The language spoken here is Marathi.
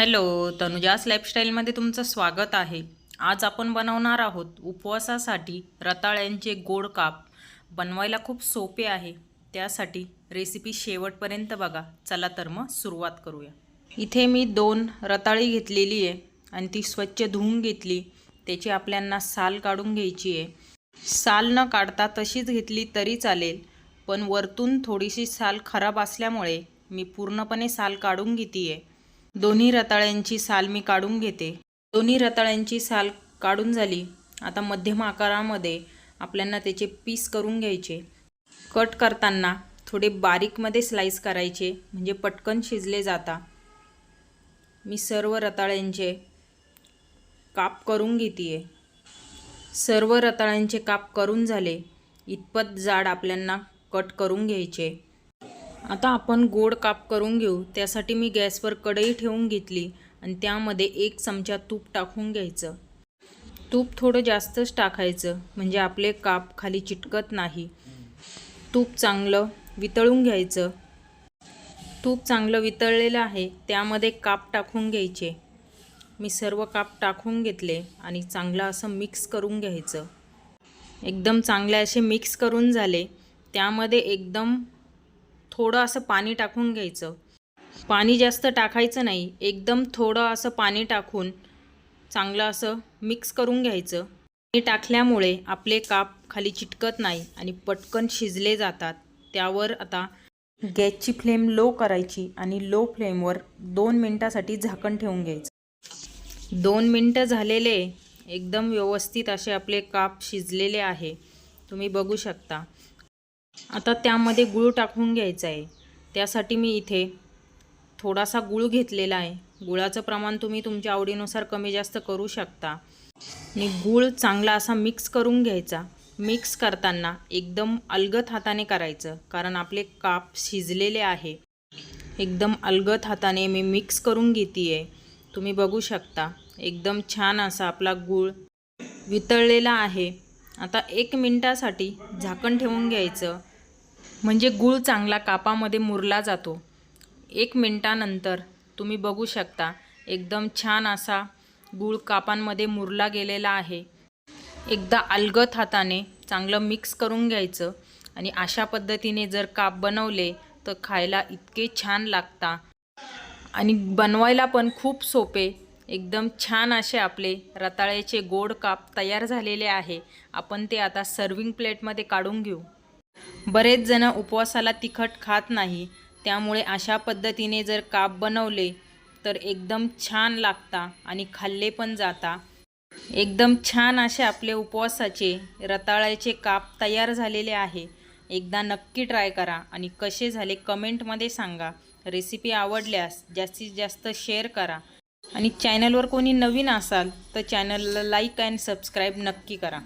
हॅलो तनुजास लाईफस्टाईलमध्ये तुमचं स्वागत आहे. आज आपण बनवणार आहोत उपवासासाठी रताळ्यांचे गोड काप. बनवायला खूप सोपे आहे. त्यासाठी रेसिपी शेवटपर्यंत बघा. चला तर मग सुरुवात करूया. इथे मी दोन रताळी घेतलेली आहे आणि ती स्वच्छ धुवून घेतली. त्याची आपल्यांना साल काढून घ्यायची आहे. साल न काढता तशीच घेतली तरी चालेल. पण वरतून थोडीशी साल खराब असल्यामुळे मी पूर्णपणे साल काढून घेते आहे दोन्ही रताळ्यांची साल मी काढून घेते. दोन्ही रताळ्यांची साल काढून झाली. आता मध्यम आकारामध्ये आपल्याला त्याचे पीस करून घ्यायचे. कट करताना थोडे बारीकमध्ये स्लाईस करायचे म्हणजे पटकन शिजले जाता. मी सर्व रताळ्यांचे काप करून घेते सर्व रताळ्यांचे काप करून झाले. इतपत जाड आपल्यांना कट करून घ्यायचे. आता आपण गोड काप करून घेऊ. त्यासाठी मी गॅसवर कढई ठेवून घेतली आणि त्यामध्ये एक चमचा तूप टाकून घ्यायचं. तूप थोडं जास्तच टाकायचं म्हणजे आपले काप खाली चिटकत नाही. तूप चांगलं वितळून घ्यायचं. तूप चांगलं वितळलेलं आहे त्यामध्ये काप टाकून घ्यायचे. मी सर्व काप टाकून घेतले आणि चांगलं असं मिक्स करून घ्यायचं. एकदम चांगले असे मिक्स करून झाले. त्यामध्ये एकदम थोडं असं पाणी टाकून घ्यायचं. पाणी जास्त टाकायचं नाही. एकदम थोडं असं पाणी टाकून चांगलं असं मिक्स करून घ्यायचं. पाणी टाकल्यामुळे आपले काप खाली चिटकत नाही आणि पटकन शिजले जातात. त्यावर आता गॅसची फ्लेम लो करायची आणि लो फ्लेमवर दोन मिनटासाठी झाकण ठेवून घ्यायचं. दोन मिनटं झालेले एकदम व्यवस्थित असे आपले काप शिजलेले आहे. तुम्ही बघू शकता. आता त्यामध्ये गुळ टाकून घ्यायचं आहे. त्यासाठी मी इथे थोडासा गुळ घेतलेला आहे. गुळाचं प्रमाण तुम्ही तुमच्या आवडीनुसार कमी जास्त करू शकता. आणि गूळ चांगला असा मिक्स करून घ्यायचा. मिक्स करताना एकदम अलगत हाताने करायचं कारण आपले काप शिजलेले आहे. एकदम अलगत हाताने मी मिक्स करून घेते आहे तुम्ही बघू शकता एकदम छान असा आपला गूळ वितळलेला आहे. आता एक मिनटासाठी झाकण ठेवून घ्यायचं. म्हणजे गूळ चांगला कापामध्ये मुरला जातो. एक मिनटानंतर तुम्ही बघू शकता एकदम छान असा गूळ कापांमध्ये मुरला गेलेला आहे. एकदा अलगत हाताने चांगलं मिक्स करून घ्यायचं आणि अशा पद्धतीने जर काप बनवले तर खायला इतके छान लागता. आणि बनवायला पण खूप सोपे एकदम छान असे आपले रताळ्याचे गोड काप तयार झालेले आहे. आपण ते आता सर्विंग प्लेटमध्ये काढून घेऊ. बरेच जण उपवासाला तिखट खात नाही त्यामुळे अशा पद्धतीने जर काप बनवले तर एकदम छान लागता आणि खाल्ले पण जाता. एकदम छान असे आपले उपवासाचे रताळ्याचे काप तयार झालेले आहे. एकदा नक्की ट्राय करा आणि कसे झाले कमेंटमध्ये सांगा. रेसिपी आवडल्यास जास्तीत जास्त शेअर करा. आणि चॅनलवर कोणी नवीन असाल तर चॅनलला लाईक अँड सबस्क्राईब नक्की करा.